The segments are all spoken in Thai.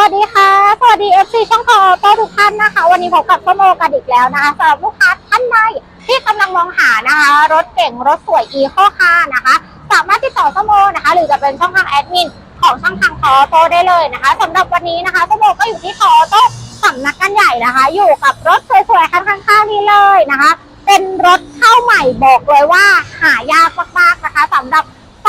วัสดีค่ะ สวัสดี FC ช่องคอโต้ทุกท่านนะคะ วันนี้พบกับส้มโอกันอีกแล้วนะคะสำหรับลูกค้าท่านใดที่กำลังมองหานะคะ รถเก่งรถสวยอีโคคานะคะ สามารถติดต่อส้มโอนะคะ หรือจะเป็นช่องทางแอดมินของช่องทางคอโต้ได้เลยนะคะสำหรับวันนี้นะคะส้มโอก็อยู่ที่คอโต้สำนักงานใหญ่นะคะ อยู่กับรถสวยๆคันข้างๆนี้เลยนะคะ เป็นรถเข้าใหม่บอกเลยว่าหายากมากๆนะคะสำหรับ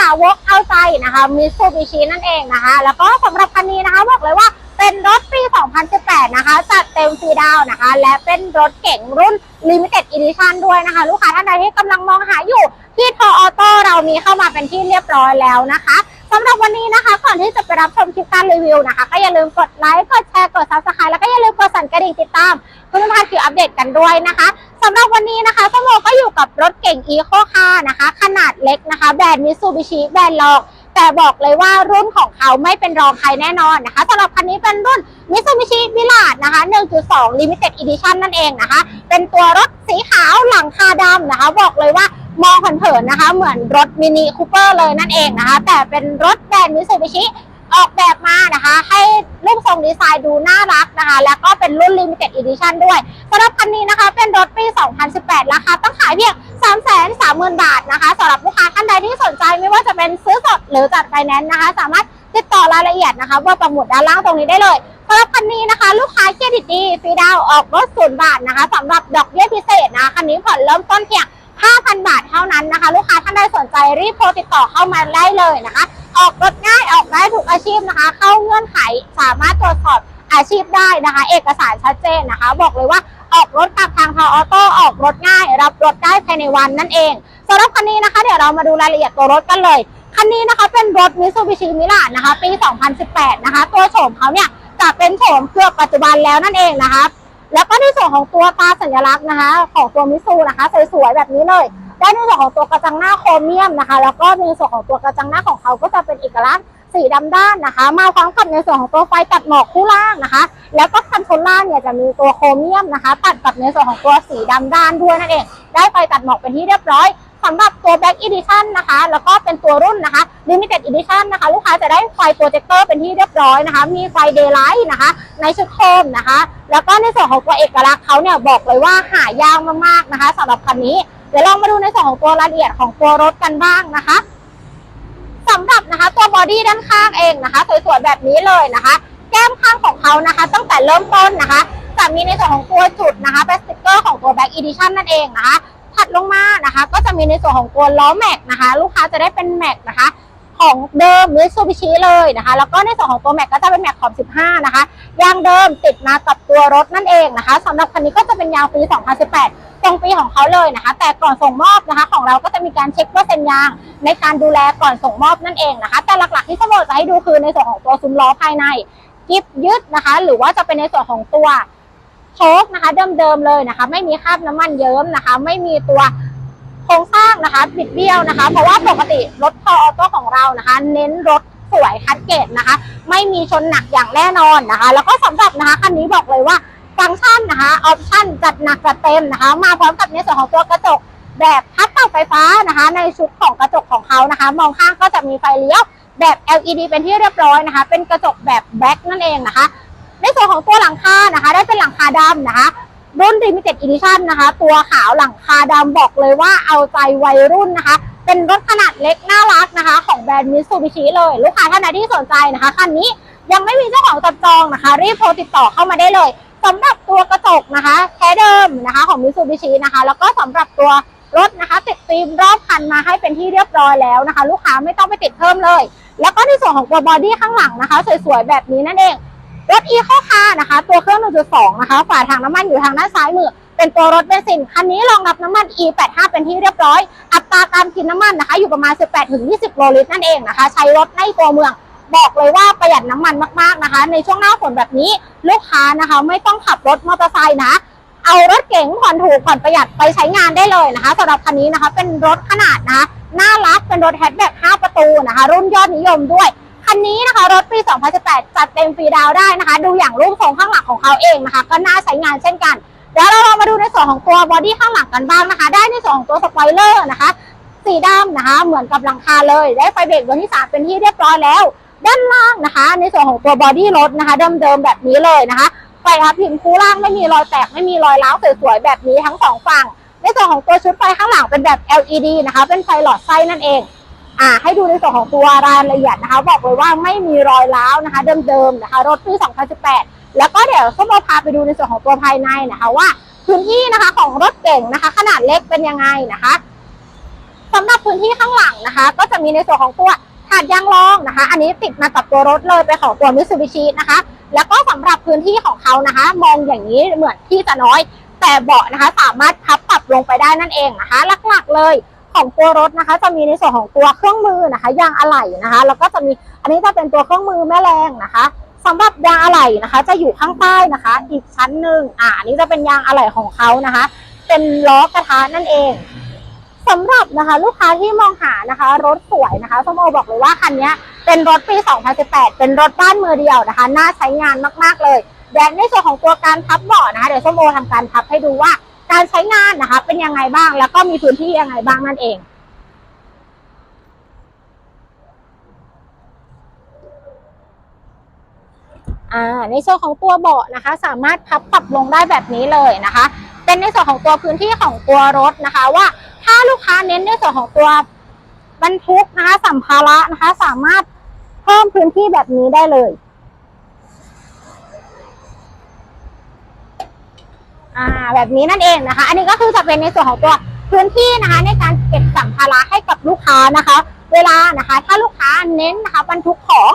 าวกเอาใจนะคะมิตซูบิชินั่นเองนะคะ แล้วก็สำหรับคันนี้นะคะบอกเลยว่าเป็นรถปี 2018 นะคะ จัดเต็มฟรีดาวนะคะ และเป็นรถเก๋งรุ่น Limited Edition ด้วยนะคะ ลูกค้าท่านใดที่กำลังมองหาอยู่ที่ทอออโต้เรามีเข้ามาเป็นที่เรียบร้อยแล้วนะคะสำหรับวันนี้นะคะ ก่อนที่จะไปรับชมคลิปการรีวิวนะคะ ก็อย่าลืมกดไลค์ กดแชร์ กด subscribe แล้วก็อย่าลืมกดสั่นกระดิ่งติดตามเพื่อไม่พลาดคลิปอัปเดตกันด้วยนะคะ สำหรับวันนี้นะคะสโมก็อยู่กับรถเก่ง Eco Car นะคะ ขนาดเล็กนะคะ แบรนด์ Mitsubishi แบรนด์รองแต่บอกเลยว่ารุ่นของเขาไม่เป็นรองใครแน่นอนนะคะสำหรับคันนี้เป็นรุ่น Mitsubishi v i l a g นะคะ 1.2 Limited Edition นั่นเองนะคะ เป็นตัวรถสีขาวหลังคาดำนะคะ บอกเลยว่ามองเผินๆนะคะ เหมือนรถมินิคูเปอร์เลยนั่นเองนะคะ แต่เป็นรถแบรนด์ Mitsubishi ออกแบบมานะคะ ให้รูปทรงดีไซน์ดูน่ารักนะคะ แล้วก็เป็นรุ่น Limited Edition ด้วยสำหรับคันนี้นะคะ เป็นรถปี 2018 ราคาต้องขายเพียง 330,000 บาทนะคะสำหรับลูกค้าท่านใดที่สนใจไม่ว่าจะเป็นซื้อสดหรือจัดไฟแนนซ์นะคะ สามารถติดต่อรายละเอียดนะคะเบอร์ประมุดด้านล่างตรงนี้ได้เลยสำหรับคันนี้นะคะ ลูกค้าเครดิตดีฟรีดาวออกรถศูนย์บาทนะคะสำหรับดอกเบี้ยพิเศษนะคันนี้ผ่อนเริ่มต้นเพียง 5,000 บาทเท่านั้นนะคะ ลูกค้าท่านใดสนใจรีบโทรติดต่อเข้ามาได้เลยนะคะ ออกรถง่ายออกได้ทุกอาชีพนะคะ เข้าเงื่อนไขสามารถตรวจสอบอาชีพได้นะคะ เอกสารชัดเจนนะคะ บอกเลยว่าออกรถกับทางพาออโต้ออกรถง่าย รับรถได้ภายในวันนั่นเองสำหรับคันนี้นะคะ เดี๋ยวเรามาดูรายละเอียดตัวรถกันเลยคันนี้นะคะเป็นรถ Mitsubishi m i l a นะคะ ปี 2018 นะคะ ตัวโฉมเขาเนี่ยจะเป็นโฉมเครื่องปัจจุบันแล้วนั่นเองนะคะ แล้วก็ในส่วนของตัวตาสัญลักษณ์นะคะ ของตัวมิซูนะคะสวยๆแบบนี้เลยได้ในส่วนของตัวกระจังหน้าโครเมียมนะคะ แล้วก็ในส่วนของตัวกระจังหน้าของเขาก็จะเป็นเอกลักษณ์สีดำด้านนะคะ มาพร้อมกับในส่วนของตัวไฟตัดหมอกคู่ล่างนะคะ แล้วก็คันชนล่างเนี่ยจะมีตัวโครเมียมนะคะ ตัดกับในส่วนของตัวสีดำด้านด้วยนั่นเอง ได้ไฟตัดหมอกเป็นที่เรียบร้อย สำหรับตัว Black Edition นะคะ แล้วก็เป็นตัวรุ่นนะคะ Limited Edition นะคะ ลูกค้าจะได้ไฟโปรเจคเตอร์เป็นที่เรียบร้อยนะคะ มีไฟ Daylight นะคะ ในชุดโคมนะคะ แล้วก็ในส่วนของตัวเอกลักษณ์เขาเนี่ยบอกเลยว่าหายากมากๆนะคะสำหรับคันนี้ เดี๋ยวลองมาดูในส่วนของตัวรายละเอียดของตัวรถกันบ้างนะคะสำหรับนะคะตัวบอดี้ด้านข้างเองนะคะสวยๆแบบนี้เลยนะคะ แก้มข้างของเขานะคะ ตั้งแต่เริ่มต้นนะคะจะมีในส่วนของตัวจุดนะคะเป็นสติกเกอร์ของตัว Black Edition นั่นเองนะคะ ลงมานะคะ ก็จะมีในส่วนของตัวล้อแม็กนะคะ ลูกค้าจะได้เป็นแม็กนะคะ ของเดิม Mitsubishi เลยนะคะ แล้วก็ในส่วนของตัวแม็กก็จะเป็นแม็กขอบ15 นะคะยางเดิมติดมากับตัวรถนั่นเองนะคะสำหรับคันนี้ก็จะเป็นยางปี 2018 ตรงปีของเขาเลยนะคะ แต่ก่อนส่งมอบนะคะ ของเราก็จะมีการเช็คเปอร์เซ็นต์ยาง ในการดูแลก่อนส่งมอบนั่นเองนะคะ แต่หลักๆที่สมมติจะให้ดูคือในส่วนของตัวซุ้มล้อภายในกิฟยึดนะคะ หรือว่าจะเป็นในส่วนของตัว โชคนะคะเดิมๆเลยนะคะ ไม่มีคราบน้ำมันเยิ้มนะคะ ไม่มีตัวโครงสร้างนะคะบิดเบี้ยวนะคะ เพราะว่าปกติรถพอออโต้ของเรานะคะ เน้นรถสวยคัดเกตนะคะ ไม่มีชนหนักอย่างแน่นอนนะคะ แล้วก็สำหรับนะคะคันนี้บอกเลยว่าฟังก์ชันนะคะออปชั่นจัดหนักจัดเต็มนะคะ มาพร้อมกับในส่วนของตัวกระจกแบบพัดเป่าไฟฟ้านะคะ ในชุดของกระจกของเขานะคะ มองข้างก็จะมีไฟเลี้ยวแบบ LED เป็นที่เรียบร้อยนะคะ เป็นกระจกแบบแบ็คนั่นเองนะคะ ในส่วนของตัวหลังคานะคะ ได้เป็นหลังคาดำนะคะ รุ่น Limited Edition นะคะ ตัวขาวหลังคาดำบอกเลยว่าเอาใจวัยรุ่นนะคะ เป็นรถขนาดเล็กน่ารักนะคะ ของแบรนด์ Mitsubishi เลย ลูกค้าท่านใดที่สนใจนะคะคันนี้ยังไม่มีเจ้าของจับจองนะคะ รีบโทรติดต่อเข้ามาได้เลยสำหรับตัวกระจกนะคะแท้เดิมนะคะของ Mitsubishi นะคะ แล้วก็สำหรับตัวรถนะคะ ติดฟิล์มรอบคันมาให้เป็นที่เรียบร้อยแล้วนะคะ ลูกค้าไม่ต้องไปติดเพิ่มเลย แล้วก็ในส่วนของตัวบอดี้ข้างหลังนะคะ สวยๆแบบนี้นั่นเอง รถ e ข้อคานะคะ ตัวเครื่อง 1.2 นะคะ ฝาถังน้ำมันอยู่ทางด้านซ้ายมือ เป็นตัวรถเบนซิน คันนี้รองรับน้ำมัน E85 เป็นที่เรียบร้อย อัตราการกินน้ำมันนะคะ อยู่ประมาณ 18-20 โลลิตรนั่นเองนะคะ ใช้รถในตัวเมือง บอกเลยว่าประหยัดน้ำมันมากๆนะคะ ในช่วงหน้าฝนแบบนี้ลูกค้านะคะ ไม่ต้องขับรถมอเตอร์ไซค์นะ เอารถเก๋งผ่อนถูกผ่อนประหยัดไปใช้งานได้เลยนะคะสำหรับคันนี้นะคะ เป็นรถขนาดนะน่ารักเป็นรถแฮชแบ็ก5ประตูนะคะ รุ่นยอดนิยมด้วย นี้นะคะรถปี 2018 จัดเต็มฟรีดาวได้นะคะ ดูอย่างรูปทรงข้างหลังของเขาเองนะคะ ก็น่าใช้งานเช่นกันเดี๋ยวเราลองมาดูในส่วนของตัวบอดี้ข้างหลังกันบ้างนะคะ ได้ในส่วนของตัวสปอยเลอร์นะคะ สีดำนะคะ เหมือนกับหลังคาเลย ได้ไฟเบรกดวงที่3เป็นที่เรียบร้อยแล้ว ด้านล่างนะคะ ในส่วนของตัวบอดี้รถนะคะ เดิมๆแบบนี้เลยนะคะ ไฟทับพิมพ์คู่ล่างไม่มีรอยแตกไม่มีรอยร้าวสวยๆแบบนี้ทั้งสองฝั่ง ในส่วนของตัวชุดไฟข้างหลังเป็นแบบ LED นะคะ เป็นไฟหลอดไส้นั่นเอง อ่าให้ดูในส่วนของตัวรายละเอียดนะคะ บอกเลยว่าไม่มีรอยร้าวนะคะเดิมๆนะคะ รถปี 2018 แล้วก็เดี๋ยวส้มโอพาไปดูในส่วนของตัวภายในนะคะว่าพื้นที่นะคะของรถเก่งนะคะ ขนาดเล็กเป็นยังไงนะคะสำหรับพื้นที่ข้างหลังนะคะ ก็จะมีในส่วนของตัวถาดยางรองนะคะ อันนี้ติดมากับตัวรถเลยเป็นของตัวมิ t ซูบิชินะคะ แล้วก็สำหรับพื้นที่ของเขานะคะ มองอย่างนี้เหมือนที่จะน้อย แต่เบาะนะคะ สามารถพับปรับลงไปได้นั่นเองนะคะ หลักๆเลย ของตัวรถนะคะ จะมีในส่วนของตัวเครื่องมือนะคะยางอะไหล่นะคะ แล้วก็จะมีอันนี้จะเป็นตัวเครื่องมือแม่แรงนะคะสำหรับยางอะไหล่นะคะ จะอยู่ข้างใต้นะคะ อีกชั้นหนึ่งอ่าอันนี้จะเป็นยางอะไหล่ของเขานะคะ เป็นล้อกระทะนั่นเองสำหรับนะคะ ลูกค้าที่มองหานะคะ รถสวยนะคะสมโอบอกเลยว่าคันนี้เป็นรถปี 2018 เป็นรถบ้านมือเดียวนะคะ น่าใช้งานมากๆเลย แดนในส่วนของตัวการพับเบาะนะคะเดี๋ยวสมโอทำการพับให้ดูว่า การใช้งานนะคะ เป็นยังไงบ้างแล้วก็มีพื้นที่ยังไงบ้างนั่นเอง อ่าในส่วนของตัวเบาะนะคะ สามารถพับปรับลงได้แบบนี้เลยนะคะ เป็นในส่วนของตัวพื้นที่ของตัวรถนะคะ ว่าถ้าลูกค้าเน้นในส่วนของตัวบรรทุกนะคะสัมภาระนะคะ สามารถเพิ่มพื้นที่แบบนี้ได้เลย อ่าแบบนี้นั่นเองนะคะ อันนี้ก็คือจะเป็นในส่วนของตัวพื้นที่นะคะ ในการเก็บสัมภาระให้กับลูกค้านะคะ เวลานะคะ ถ้าลูกค้าเน้นนะคะบรรทุกของ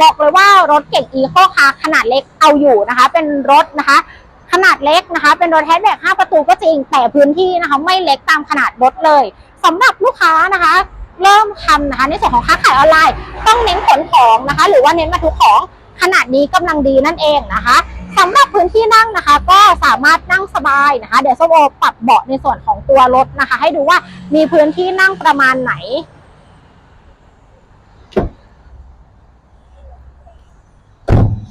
บอกเลยว่ารถเก่งอีโคคาร์ขนาดเล็กเอาอยู่นะคะ เป็นรถนะคะ ขนาดเล็กนะคะ เป็นรถแฮชแบ็ก5ประตูก็จริงแต่พื้นที่นะคะ ไม่เล็กตามขนาดรถเลยสำหรับลูกค้านะคะ เริ่มทำนะคะ ในส่วนของค้าขายออนไลน์ ต้องเน้นขนของนะคะ หรือว่าเน้นบรรทุกของขนาดนี้กำลังดีนั่นเองนะคะ สำหรับพื้นที่นั่งนะคะ ก็สามารถนั่งสบายนะคะ เดี๋ยวส้มโอปรับเบาะในส่วนของตัวรถนะคะ ให้ดูว่ามีพื้นที่นั่งประมาณไหน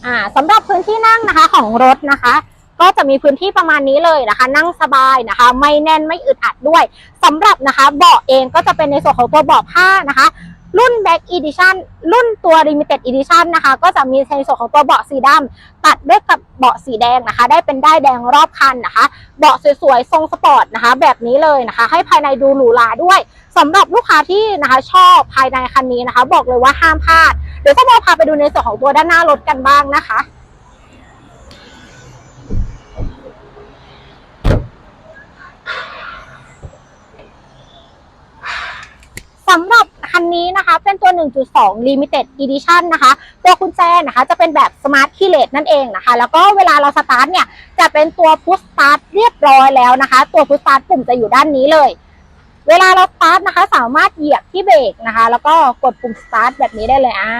อ่าสำหรับพื้นที่นั่งนะคะของรถนะคะ ก็จะมีพื้นที่ประมาณนี้เลยนะคะ นั่งสบายนะคะ ไม่แน่นไม่อึดอัดด้วยสำหรับนะคะ เบาะเองก็จะเป็นในส่วนของตัวเบาะผ้านะคะ รุ่น Back Edition รุ่นตัว Limited Edition นะคะ ก็จะมีในส่วนของตัวเบาะสีดำตัดด้วยกับเบาะสีแดงนะคะ ได้เป็นได้ายแดงรอบคันนะคะ เบาะสวยๆ ทรงสปอร์ตนะคะ แบบนี้เลยนะคะ ให้ภายในดูหรูหราด้วยสำหรับลูกค้าที่นะคะชอบภายในคันนี้นะคะ บอกเลยว่าห้ามพลาด เดี๋ยวจะมพาไปดูในส่วนของตัวด้านหน้ารถกันบ้างนะคะ สำหรับคั นี้นะคะ เป็นตัว 1.2 Limited Edition นะคะ ตัวกุญแจนะคะ จะเป็นแบบ Smart Keyless นั่นเองนะคะ แล้วก็เวลาเราสตาร์ทเนี่ย จะเป็นตัว Push Start เรียบร้อยแล้วนะคะ ตัว Push Start ปุ่มจะอยู่ด้านนี้เลย เวลาเราสตาร์ทนะคะ สามารถเหยียบที่เบรกนะคะ แล้วก็กดปุ่ม Start แบบนี้ได้เลยอ่า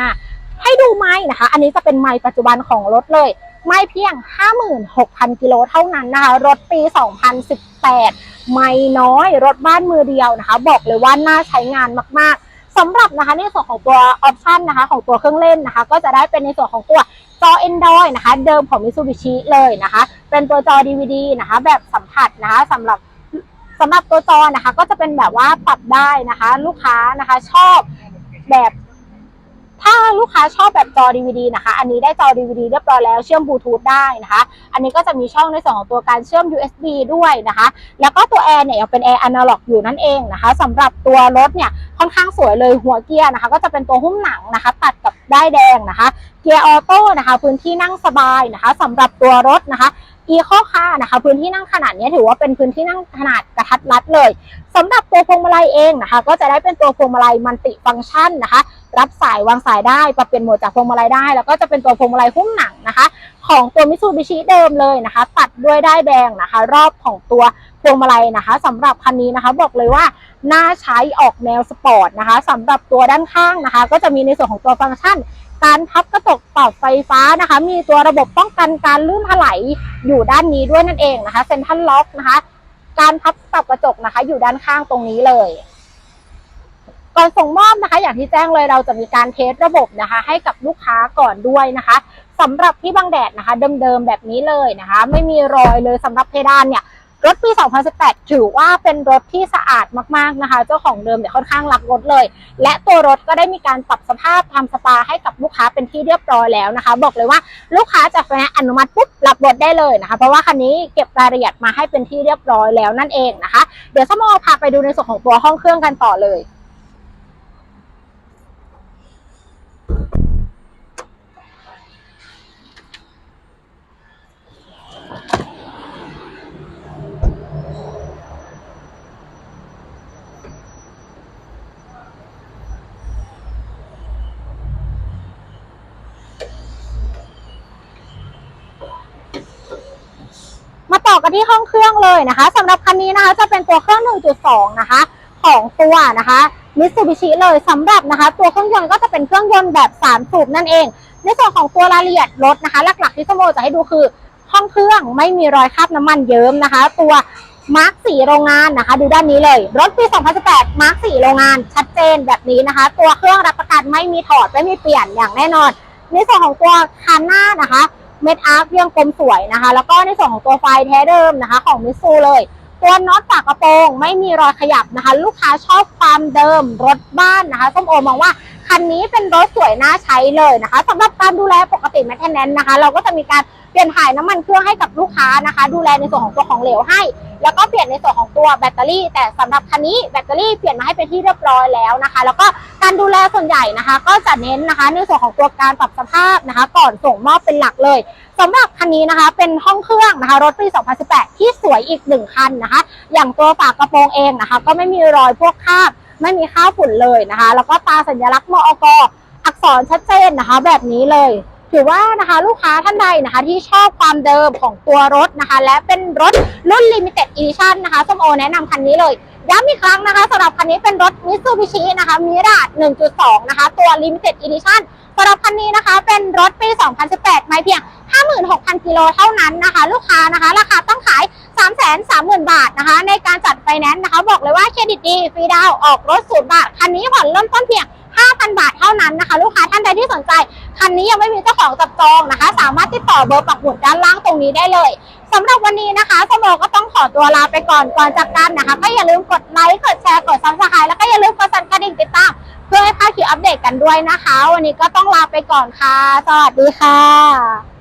ให้ดูไม้นะคะ อันนี้จะเป็นไม้ปัจจุบันของรถเลย ไม่เพียง 56,000 กิโลเท่านั้นนะคะ รถปี 2018 ไม่น้อย รถบ้านมือเดียวนะคะ บอกเลยว่าน่าใช้งานมาก ๆ สำหรับนะคะในส่วนของตัวออปชันนะคะของตัวเครื่องเล่นนะคะ ก็จะได้เป็นในส่วนของตัวจอ Android นะคะ เดิมของ Mitsubishi เลยนะคะ เป็นตัวจอ DVD นะคะ แบบสัมผัสนะคะสำหรับสำหรับตัวจอนะคะ ก็จะเป็นแบบว่าปรับได้นะคะ ลูกค้านะคะชอบแบบ ถ้าลูกค้าชอบแบบจอ DVD นะคะ อันนี้ได้จอ DVD เรียบร้อยแล้วเชื่อมบลูทูธได้นะคะ อันนี้ก็จะมีช่องในส่วนของตัวการเชื่อม USB ด้วยนะคะ แล้วก็ตัวแอร์เนี่ยยังเป็นแอร์อนาล็อกอยู่นั่นเองนะคะสำหรับตัวรถเนี่ยค่อนข้างสวยเลยหัวเกียร์นะคะ ก็จะเป็นตัวหุ้มหนังนะคะ ตัดกับด้ายแดงนะคะ เกียร์ออโต้นะคะ พื้นที่นั่งสบายนะคะสำหรับตัวรถนะคะอีโคคานะคะ พื้นที่นั่งขนาดนี้ถือว่าเป็นพื้นที่นั่งขนาดกระทัดรัดเลยสำหรับตัวพวงมาลัยเองนะคะ ก็จะได้เป็นตัวพวงมาลัยมัลติฟังก์ชันนะคะ รับสายวางสายได้ปรับเปลี่ยนโหมดจากพวงมาลัยได้ แล้วก็จะเป็นตัวพวงมาลัยหุ้มหนังนะคะ ของตัวมิซูบิชิเดิมเลยนะคะ ตัดด้วยได้แดงนะคะ รอบของตัวพวงมาลัยนะคะสำหรับคันนี้นะคะบอกเลยว่าน่าใช้ออกแนวสปอร์ตนะคะสำหรับตัวด้านข้างนะคะ ก็จะมีในส่วนของตัวฟังก์ชันการพับกระจกปรับไฟฟ้านะคะ มีตัวระบบป้องกันการลื่นถลายอยู่ด้านนี้ด้วยนั่นเองนะคะเซ็นทรัลล็อกนะคะ การพับปรับกระจกนะคะ อยู่ด้านข้างตรงนี้เลย ก่อนส่งมอบนะคะ อย่างที่แจ้งเลยเราจะมีการเทสระบบนะคะ ให้กับลูกค้าก่อนด้วยนะคะสำหรับที่บางแดดนะคะ เดิมๆแบบนี้เลยนะคะ ไม่มีรอยเลยสำหรับเพดานเนี่ยรถปี 2018 ถือว่าเป็นรถที่สะอาดมากๆนะคะ เจ้าของเดิมเนี่ยค่อนข้างรักรถเลย และตัวรถก็ได้มีการปรับสภาพทำสปาให้กับลูกค้าเป็นที่เรียบร้อยแล้วนะคะ บอกเลยว่าลูกค้าจะแฟอนุมัติปุ๊บรับรถได้เลยนะคะ เพราะว่าคันนี้เก็บรายละเอียดมาให้เป็นที่เรียบร้อยแล้วนั่นเองนะคะ เดี๋ยวสมอพาไปดูในส่วนของตัวห้องเครื่องกันต่อเลย มาต่อกันที่ห้องเครื่องเลยนะคะสำหรับคันนี้นะคะจะเป็นตัวเครื่อง 1.2 นะคะ ของตัวนะคะ มิตซูบิชิเลยสำหรับนะคะ ตัวเครื่องยนต์ก็จะเป็นเครื่องยนต์แบบ3สูบนั่นเอง ในส่วนของตัวรายละเอียดรถนะคะ หลักๆที่สโมจะให้ดูคือห้องเครื่องไม่มีรอยคราบน้ำมันเยิ้มนะคะ ตัวมาร์กสีโรงงานนะคะ ดูด้านนี้เลย รถปี 2018 มาร์กสีโรงงานชัดเจนแบบนี้นะคะ ตัวเครื่องรับประกันไม่มีถอดไม่มีเปลี่ยนอย่างแน่นอน ในส่วนของตัวคันหน้านะคะเม็ดอาร์คยังกลมสวยนะคะ แล้วก็ในส่วนของตัวไฟแท้เดิมนะคะ ของมิตซูเลย ตัวน็อตฝากระโปรง ไม่มีรอยขยับนะคะ ลูกค้าชอบความเดิมรถบ้านนะคะส้มโอมองว่าคันนี้เป็นรถสวยน่าใช้เลยนะคะสำหรับการดูแลปกติแมทแนนนะคะ เราก็จะมีการเปลี่ยนถ่ายน้ำมันเครื่องให้กับลูกค้านะคะ ดูแลในส่วนของตัวของเหลวให้ แล้วก็เปลี่ยนในส่วนของตัวแบตเตอรี่ แต่สำหรับคันนี้แบตเตอรี่เปลี่ยนมาให้เป็นที่เรียบร้อยแล้วนะคะ แล้วก็ การดูแลส่วนใหญ่นะคะ ก็จะเน้นนะคะ ในส่วนของตัวการปรับสภาพนะคะ ก่อนส่งมอบเป็นหลักเลยสำหรับคันนี้นะคะ เป็นห้องเครื่องนะคะ รถปี 2018 ที่สวยอีกหนึ่งคันนะคะ อย่างตัวฝากระโปรงเองนะคะ ก็ไม่มีรอยพวกคราบไม่มีข้าวฝุ่นเลยนะคะ แล้วก็ตาสัญลักษณ์มอกอักษรชัดเจนนะคะ แบบนี้เลยถือว่านะคะลูกค้าท่านใดนะคะที่ชอบความเดิมของตัวรถนะคะ และเป็นรถรุ่น Limited Edition นะคะส้มโอแนะนำคันนี้เลย ย้ำอีกครั้งนะคะสำหรับคันนี้เป็นรถ Mitsubishi นะคะมิราด1.2 นะคะ ตัว Limited Edition สำหรับคันนี้นะคะเป็นรถปี 2018 ไม่เพียง 56,000 กิโลเท่านั้นนะคะ ลูกค้านะคะ ราคาต้องขาย 330,000 บาทนะคะ ในการจัดไฟแนนซ์นะคะ บอกเลยว่าเครดิตดี ฟรีดาวออกรถศูนย์บาท คันนี้ผ่อนเริ่มต้นเพียง 5,000 บาทเท่านั้นนะคะ ลูกค้าท่านใดที่สนใจ คันนี้ยังไม่มีเจ้าของจับจองนะคะ สามารถติดต่อเบอร์ปักหมุดด้านล่างตรงนี้ได้เลย สำหรับวันนี้นะคะสมโอก็ต้องขอตัวลาไปก่อนก่อนจากกันนะคะ ก็อย่าลืมกดไลค์กดแชร์กดซับสไครต์แล้วก็อย่าลืมกดสั่นกระดิ่งติดตามเพื่อให้พลาดคลิปอัปเดตกันด้วยนะคะ วันนี้ก็ต้องลาไปก่อนค่ะ สวัสดีค่ะ